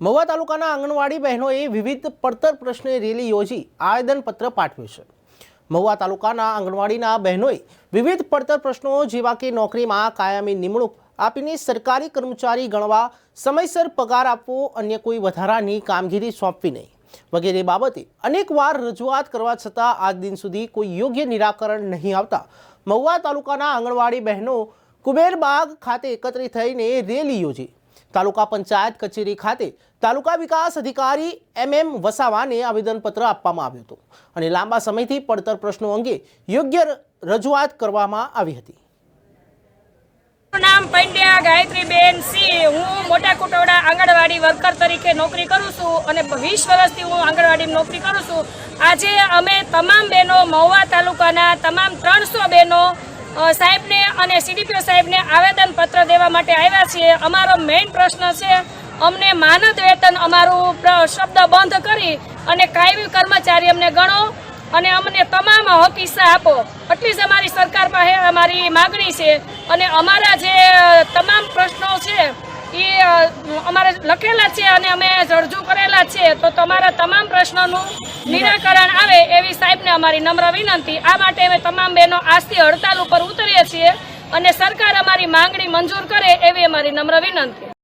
મહુવા તાલુકાના આંગણવાડી બહેનોએ વિવિધ પડતર પ્રશ્ને રેલી યોજી આવેદનપત્ર પાઠવ્યું છે. મહુવા તાલુકાના આંગણવાડીના બહેનોએ વિવિધ પડતર પ્રશ્નો જેવા કે નોકરીમાં કાયમી નિમણૂક આપીને સરકારી કર્મચારી ગણવા સમયસર પગાર આપવો, અન્ય કોઈ વધારાની કામગીરી સોંપવી નહીં. વગેરે બાબતે અનેકવાર રજૂઆત કરવા છતાં આજ દિન સુધી કોઈ યોગ્ય નિરાકરણ નહીં આવતા મહુવા તાલુકાના આંગણવાડી બહેનો કુબેરબાગ ખાતે એકત્રિત થઈને રેલી યોજી તાલુકા પંચાયત કચેરી ખાતે તાલુકા વિકાસ અધિકારી એમ એમ વસાવાને આવેદનપત્ર આપવામાં આવ્યું હતું અને લાંબા સમયથી પડતર પ્રશ્નો અંગે યોગ્ય રજૂઆત કરવામાં આવી હતી. નામ પંડ્યા ગાયત્રીબેન સિંહ. હું મોટા કુટોડા આંગણવાડી વર્કર તરીકે નોકરી કરું છું અને વીસ વર્ષથી હું આંગણવાડી નોકરી કરું છું. આજે અમે તમામ બહેનો મહુવા તાલુકાના તમામ ત્રણસો બહેનો સાહેબને અને સીડીપીઓ સાહેબને આવેદનપત્ર દેવા માટે આવ્યા છીએ. અમારો મેઇન પ્રશ્ન છે, અમને માનદ વેતન અમારું શબ્દ બંધ કરી અને કાયમી કર્મચારી અમને ગણો અને અમને તમામ હક આપો. એટલી જ અમારી સરકાર પાસે અમારી માગણી છે અને અમારા જે તમામ પ્રશ્નો છે એ અમારે લખેલા છે અને અમે રજૂ કરેલા છે, તો તમારા તમામ પ્રશ્નોનું નિરાકરણ આવે એવી સાહેબને અમારી નમ્ર વિનંતી. આ માટે અમે તમામ બહેનો આજથી હડતાલ ઉપર ઉતરીએ છીએ અને સરકાર અમારી માંગણી મંજૂર કરે એવી અમારી નમ્ર વિનંતી.